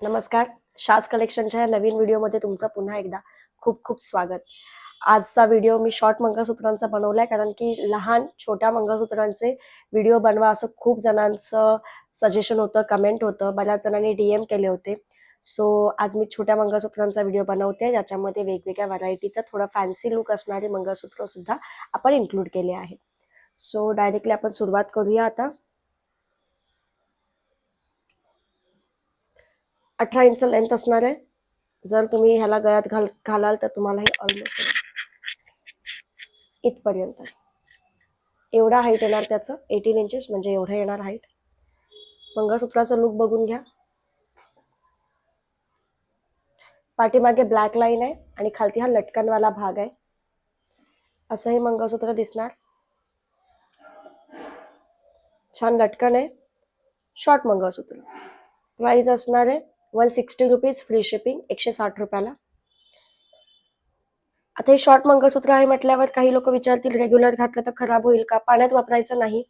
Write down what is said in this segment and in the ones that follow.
नमस्कार. शाज कलेक्शनच्या या नवीन व्हिडिओमध्ये तुमचं पुन्हा एकदा खूप खूप स्वागत. आजचा व्हिडिओ मी शॉर्ट मंगळसूत्रांचा बनवलाय कारण की लहान छोट्या मंगळसूत्रांचे व्हिडिओ बनवा असं खूप जणांचं सजेशन होतं कमेंट होतं. बऱ्याच जणांनी डी एम केले होते. सो आज मी छोट्या मंगळसूत्रांचा व्हिडिओ बनवते. ज्याच्यामध्ये वेगवेगळ्या व्हरायटीचं थोडं फॅन्सी लुक असणारे मंगळसूत्र सुद्धा आपण इन्क्लूड केले आहेत सो डायरेक्टली आपण सुरुवात करूया आता. अठरा इंच लेंथ असणार आहे. जर तुम्ही ह्याला गळ्यात घाल घालाल तर तुम्हाला हे ऑलमोस्ट इथपर्यंत. एवढा हाईट येणार त्याचं एटीन इंचेस म्हणजे एवढं येणार हाईट मंगळसूत्राचा लुक बघून घ्या. पाठीमागे ब्लॅक लाईन आहे आणि खालती हा लटकनवाला भाग आहे. असं हे मंगळसूत्र दिसणार. छान लटकन आहे. शॉर्ट मंगळसूत्र. प्राईज असणार आहे one sixty rupees free shipping एकशे साठ रुपयाला. आता हे शॉर्ट मंगळसूत्र आहे म्हटल्यावर काही लोक विचारतील रेग्युलर घातलं तर खराब होईल का? पाण्यात वापरायचं नाही.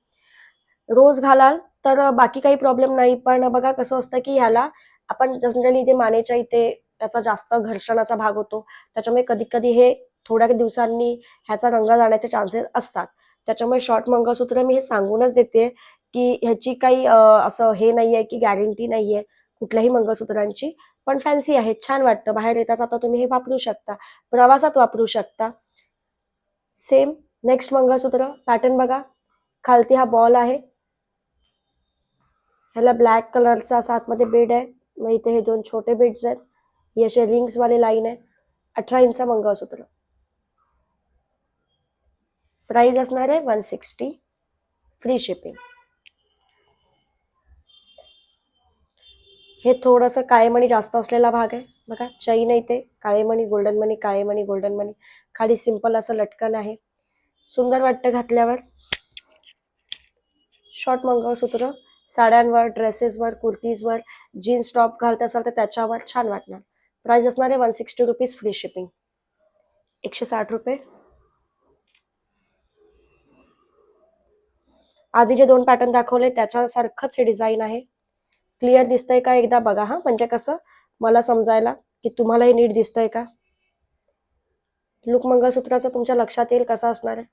रोज घालाल तर बाकी काही प्रॉब्लेम नाही. पण बघा कसं असतं की ह्याला आपण जनरली इथे मानेच्या इथे त्याचा जास्त घर्षणाचा भाग होतो. त्याच्यामुळे कधी कधी हे थोड्या दिवसांनी ह्याचा रंग जाण्याचे चान्सेस असतात. त्याच्यामुळे शॉर्ट मंगळसूत्र मी हे सांगूनच देते की ह्याची काही असं हे नाही आहे की गॅरंटी नाही आहे कुठल्याही मंगळसूत्रांची पण फॅन्सी आहे छान वाटतं. बाहेर येताच आता तुम्ही हे वापरू शकता. प्रवासात वापरू शकता. सेम नेक्स्ट मंगळसूत्र पॅटर्न बघा. खालती हा बॉल आहे. ह्याला ब्लॅक कलरचा असा आतमध्ये बेड आहे. मग इथे हे दोन छोटे बेड्स आहेत. ही असे रिंग्सवाले लाईन आहे. अठरा इंच मंगळसूत्र. प्राईज असणार आहे वन सिक्स्टी फ्री शिपिंग हे थोडंसं काळेमणी जास्त असलेला भाग आहे. बघा चैन आहे इथे काळेमणी गोल्डन मणी काळेमणी गोल्डन मणी खाली सिंपल असं लटकन आहे. सुंदर वाटतं घातल्यावर. शॉर्ट मंगळसूत्र साड्यांवर ड्रेसेसवर कुर्तीजवर जीन्स टॉप घालत असाल तर त्याच्यावर छान वाटणार. प्राईज असणार आहे one sixty rupees free shipping एकशे साठ रुपये. आधी जे दोन पॅटर्न दाखवले त्याच्यासारखंच हे डिझाईन आहे. क्लिअर दिसतंय का एकदा बघा हा? म्हणजे कसं? मला समजायला की तुम्हाला हे नीट दिसतंय का? लुक मंगळसूत्राचं तुमच्या लक्षात येईल कसं असणार आहे?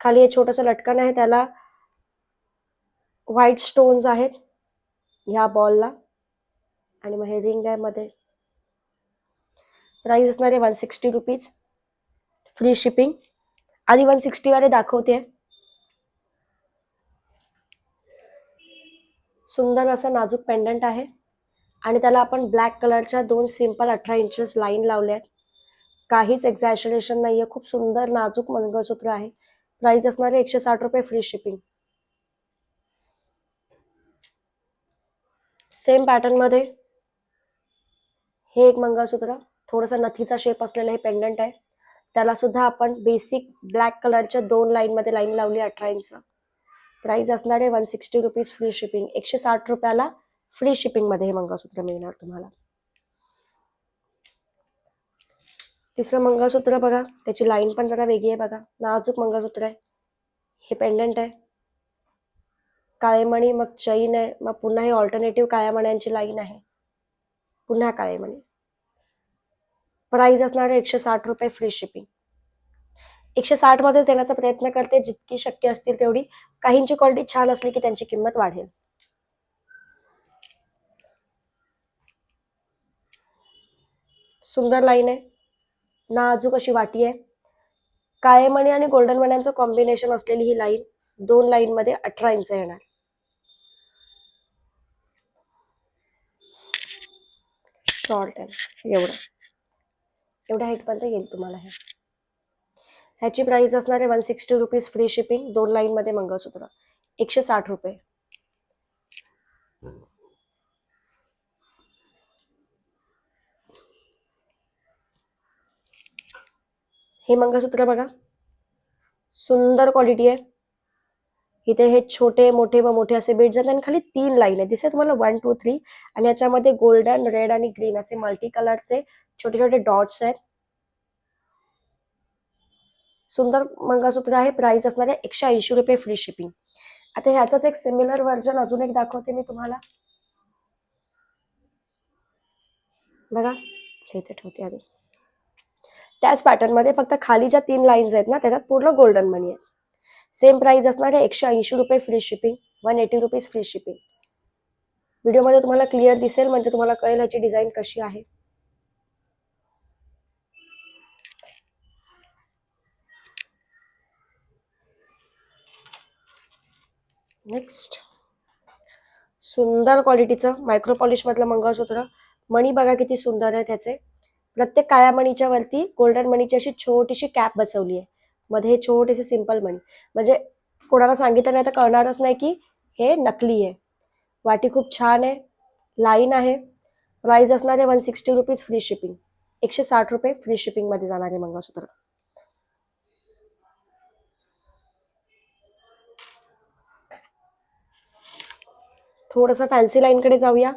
खाली हे छोटंसं लटकन आहे त्याला व्हाईट स्टोन्स आहेत ह्या बॉलला आणि मग हे रिंग आहे मध्ये. प्राईस असणार आहे one sixty rupees free shipping आधी वन सिक्स्टीवाले दाखवते. सुंदर असं नाजूक पेंडंट आहे. आणि त्याला आपण ब्लॅक कलरच्या दोन सिंपल अठरा इंचेस लाईन लावल्या आहेत. काहीच एक्झॅशरेशन नाही आहे खूप सुंदर नाजूक मंगळसूत्र आहे. प्राईस असणारे एकशे साठ रुपये फ्री शिपिंग सेम पॅटर्नमध्ये हे एक मंगळसूत्र थोडंसं नथीचा शेप असलेलं हे पेंडंट आहे. त्याला सुद्धा आपण बेसिक ब्लॅक कलरच्या दोन लाईनमध्ये लाईन लावली अठरा इंच प्राईज असणार आहे one sixty rupees free shipping एकशे साठ रुपयाला फ्री शिपिंगमध्ये हे मंगळसूत्र मिळणार तुम्हाला. तिसरं मंगळसूत्र बघा. त्याची लाईन पण जरा वेगळी आहे बघा. नाजूक मंगळसूत्र आहे. हे पेंडंट आहे. काळेमणी मग चैन आहे. मग पुन्हा हे ऑल्टरनेटिव्ह काळ्यामण्यांची लाईन आहे. पुन्हा काळेमणी. प्राईज असणार आहे एकशे साठ रुपये फ्री शिपिंग एकशे साठमध्येच देण्याचा प्रयत्न करते. जितकी शक्य असतील तेवढी. काहींची क्वालिटी छान असली की त्यांची किंमत वाढेल. सुंदर लाईन आहे. नाजूक अशी वाटी आहे? काळे मणी आणि गोल्डन मण्यांचं कॉम्बिनेशन असलेली ही लाईन दोन लाईन मध्ये अठरा इंच येणार. शॉर्ट आहे. एवढं. एवढ्या हाईटपर्यंत येईल तुम्हाला हे. ह्याची प्राईस असणार आहे one sixty rupees free shipping दोन लाईनमध्ये मंगळसूत्र. एकशे साठ रुपये. हे मंगळसूत्र बघा. सुंदर क्वालिटी आहे. इथे हे छोटे मोठे व मोठे असे बीड्स आहेत आणि खाली तीन लाईन आहे दिसते तुम्हाला वन टू थ्री आणि याच्यामध्ये गोल्डन रेड आणि ग्रीन असे मल्टी कलरचे छोटे छोटे डॉट्स आहेत. सुंदर मंगळसूत्र आहे. प्राइस असणार आहे एकशे ऐंशी रुपये फ्री शिपिंग आता ह्याचंच एक सिमिलर व्हर्जन अजून एक दाखवते मी तुम्हाला. बघा इथे ठेवते आधी. त्याच पॅटर्नमध्ये मध्ये फक्त खाली ज्या तीन लाईन्स आहेत ना त्याच्यात पूर्ण गोल्डन मनी आहे. सेम प्राइस असणार आहे एकशे ऐंशी रुपये free shipping one eighty rupees free shipping व्हिडिओमध्ये तुम्हाला क्लिअर दिसेल म्हणजे तुम्हाला कळेल ह्याची डिझाईन कशी आहे. नेक्स्ट सुंदर क्वालिटीचं मायक्रो पॉलिशमधलं मंगळसूत्र. मणी बघा किती सुंदर आहे त्याचे. प्रत्येक काळ्या मणीच्या वरती गोल्डन मणीची अशी छोटीशी कॅप बसवली आहे. मध्ये हे छोटेसे सिंपल मणी. म्हणजे कोणाला सांगितलं नाही तर कळणारच नाही की हे नकली आहे. वाटी खूप छान आहे. लाईन आहे. प्राईज असणार आहे one sixty rupees free shipping एकशे साठ रुपये फ्री शिपिंगमध्ये जाणार आहे मंगळसूत्र. थोडंसं फॅन्सी लाईनकडे जाऊया.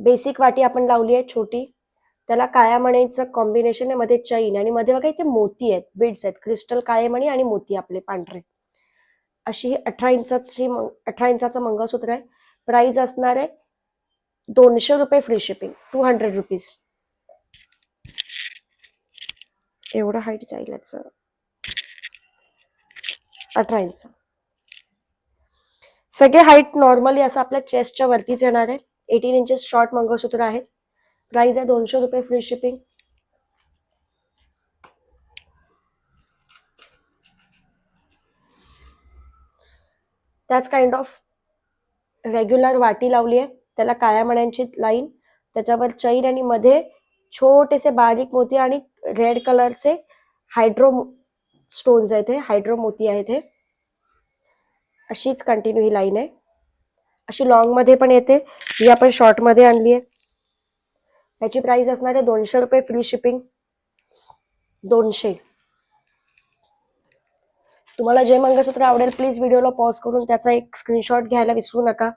बेसिक वाटी आपण लावली आहे छोटी. त्याला काळ्या मणीचं कॉम्बिनेशन आहे मध्ये चैन आणि मध्ये बघा इथे मोती आहेत बीड्स आहेत क्रिस्टल काळे मणी आणि मोती आपले पांढरे. अशी ही अठरा इंचाची मंग अठरा इंचाचं मंगळसूत्र आहे. प्राइस असणार आहे दोनशे रुपये free shipping two hundred rupees एवढं हाईट जाईल याचं अठरा इंच. सगळे हाईट नॉर्मली असं आपल्या चेस्टच्या वरतीच येणार आहे. एटीन इंचेस शॉर्ट मंगळसूत्र आहेत प्राइस आहे दोनशे रुपये फ्री शिपिंग त्याच काइंड ऑफ रेग्युलर वाटी लावली आहे. त्याला काळ्या मण्यांची लाईन त्याच्यावर चैन आणि मध्ये छोटेसे बारीक मोती आणि रेड कलरचे हायड्रो स्टोन्स आहेत हे. हायड्रो मोती आहेत हे. अशीच कंटिन्यू ही लाईन आहे. अशी लॉंगमध्ये पण येते. ही आपण शॉर्टमध्ये आणली आहे ह्याची प्राइस असणार आहे दोनशे रुपये फ्री शिपिंग दोनशे. तुम्हाला जे मंगळसूत्र आवडेल प्लीज व्हिडिओला पॉज करून त्याचा एक स्क्रीनशॉट घ्यायला विसरू नका.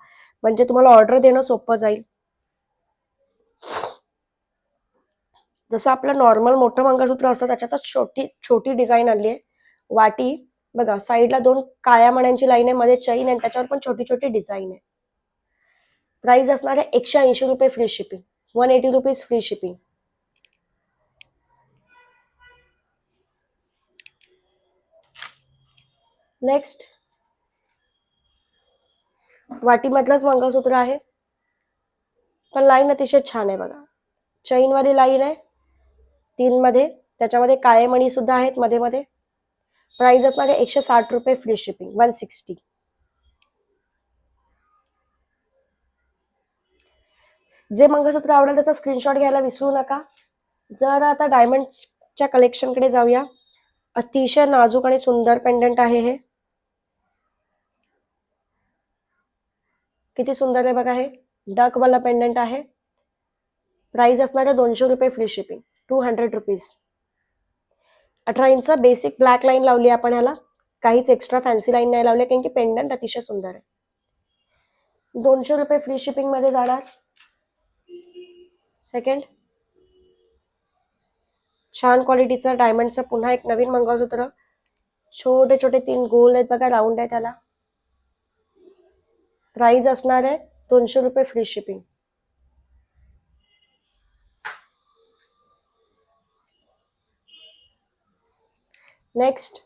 म्हणजे तुम्हाला ऑर्डर देणं सोपं जाईल. जसं आपलं नॉर्मल मोठं मंगळसूत्र असतं त्याच्यातच छोटी छोटी डिझाईन आणली आहे वाटी बघा साईडला दोन काळ्या मण्यांची लाईन आहे मध्ये चैन आहे त्याच्यावर पण छोटी छोटी डिझाईन आहे. प्राइस असणार आहे एकशे ऐंशी रुपये free shipping one eighty rupees free shipping. Next. वाटीमधलंच mangalsutra आहे. पण लाईन अतिशय छान आहे बघा. चैनवाली लाईन आहे. तीन मध्ये त्याच्यामध्ये काळे मणी सुद्धा आहेत मध्ये मध्ये. प्राइस असणार आहे एकशे साठ रुपये फ्री शिपिंग वन सिक्स्टी जे मंगळसूत्र आवडेल त्याचा स्क्रीनशॉट घ्यायला विसरू नका. जर आता डायमंडच्या कलेक्शनकडे जाऊया. अतिशय नाजूक आणि सुंदर पेंडंट आहे हे. किती सुंदर आहे बघा हे. डकवाला पेंडंट आहे. प्राइस असणार आहे दोनशे रुपये free shipping two hundred rupees अठरा इंच बेसिक ब्लॅक लाईन लावली आपण ह्याला काहीच एक्स्ट्रा फॅन्सी लाईन नाही लावली कारण की पेंडंट अतिशय सुंदर आहे. दोनशे रुपये फ्री शिपिंगमध्ये जाणार. सेकंड छान क्वालिटीचा डायमंडचं पुन्हा एक नवीन मंगळसूत्र. छोटे छोटे तीन गोल आहेत बघा राऊंड आहे त्याला. प्राइस असणार आहे दोनशे रुपये free shipping next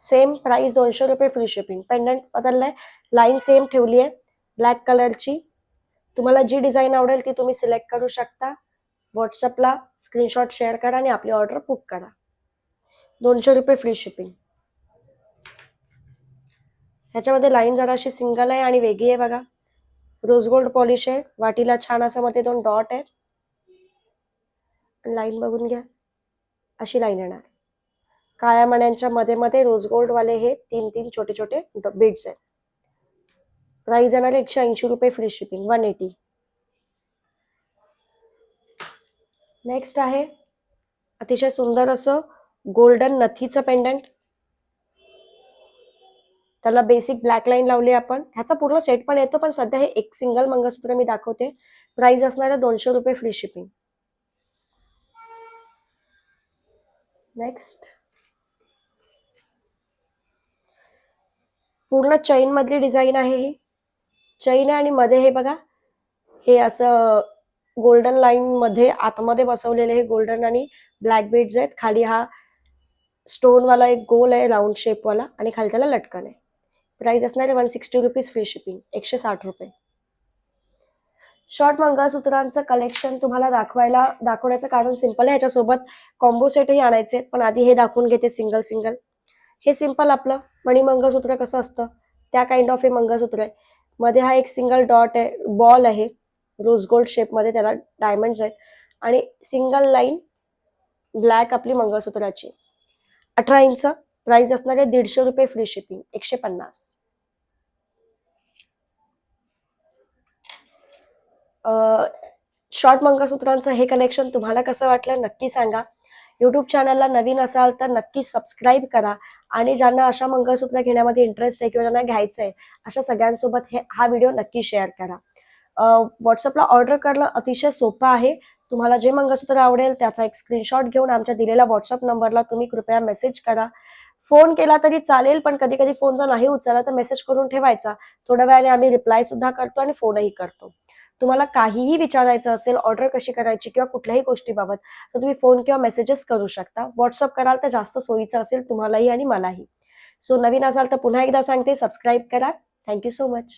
same price दोनशे रुपये फ्री शिपिंग पेंडंट बदललं आहे लाईन सेम ठेवली आहे ब्लॅक कलरची तुम्हाला जी डिझाईन आवडेल ती तुम्ही सिलेक्ट करू शकता. व्हॉट्सअपला स्क्रीनशॉट शेअर करा आणि आपली ऑर्डर बुक करा. दोनशे रुपये फ्री शिपिंग ह्याच्यामध्ये लाईन जराशी सिंगल आहे आणि वेगळी आहे बघा. रोज गोल्ड पॉलिश आहे. वाटीला छान असं मध्ये दोन डॉट आहे. लाईन बघून घ्या. अशी लाईन येणार. काळ्या मण्यांच्या मध्ये मध्ये रोज गोल्ड वाले हे तीन तीन छोटे छोटे बीड्स आहेत. प्राईज येणार एकशे ऐंशी रुपये free shipping one eighty next आहे अतिशय सुंदर असं गोल्डन नथीचं पेंडंट त्याला बेसिक ब्लॅक लाईन लावली आपण. ह्याचा पूर्ण सेट पण येतो पण सध्या हे एक सिंगल मंगळसूत्र मी दाखवते. प्राइस असणार आहे दोनशे रुपये फ्री शिपिंग नेक्स्ट पूर्ण चैनमधली डिझाईन आहे ही. चैन आहे आणि मध्ये हे बघा. हे असं गोल्डन लाईन मध्ये आतमध्ये बसवलेले हे गोल्डन आणि ब्लॅक बीड्स आहेत. खाली हा स्टोन वाला एक गोल आहे राऊंड शेप वाला आणि खाली त्याला लटकन आहे. प्राइस असणार आहे one sixty rupees free shipping एकशे साठ रुपये. शॉर्ट मंगळसूत्रांचं कलेक्शन तुम्हाला दाखवायला दाखवण्याचं कारण सिंपल आहे. ह्याच्यासोबत कॉम्बो सेटही आणायचे आहेत, पण आधी हे दाखवून घेते सिंगल सिंगल हे सिंपल आपलं. मणी मंगळसूत्र कसं असतं? त्या काइंड ऑफ हे मंगळसूत्र आहे. मध्ये हा एक सिंगल डॉट आहे. बॉल आहे. रोज गोल्ड शेपमध्ये त्याला डायमंड्स आहेत. आणि सिंगल लाईन ब्लॅक आपली मंगळसूत्राची. अठरा इंच. प्राइस असणार आहे दीडशे रुपये फ्री शिपिंग एकशे पन्नास. शॉर्ट मंगळसूत्रांचं हे कलेक्शन तुम्हाला कसं वाटलं नक्की सांगा. यूट्यूब चॅनलला नवीन असाल तर नक्की सबस्क्राईब करा. आणि ज्यांना अशा मंगळसूत्र घेण्यामध्ये इंटरेस्ट आहे किंवा ज्यांना घ्यायचं आहे अशा सगळ्यांसोबत हे हा व्हिडिओ नक्की शेअर करा. व्हॉट्सअपला ऑर्डर करणं अतिशय सोपं आहे. तुम्हाला जे मंगळसूत्र आवडेल त्याचा एक स्क्रीनशॉट घेऊन आमच्या दिलेल्या व्हॉट्सअप नंबरला तुम्ही कृपया मेसेज करा. फोन केला तरी चालेल पण कधी कधी फोन जर नाही उचलला तर मेसेज करून ठेवायचा. थोड्या वेळाने आम्ही रिप्लाय सुद्धा करतो आणि फोनही करतो. तुम्हाला काहीही विचारायचं असेल ऑर्डर कशी करायची किंवा कुठल्याही गोष्टीबाबत तर तुम्ही फोन किंवा मेसेजेस करू शकता. व्हॉट्सअप कराल तर जास्त सोयीचं असेल तुम्हालाही आणि मलाही. सो नवीन असाल तर पुन्हा एकदा सांगते सबस्क्राईब करा. Thank you so much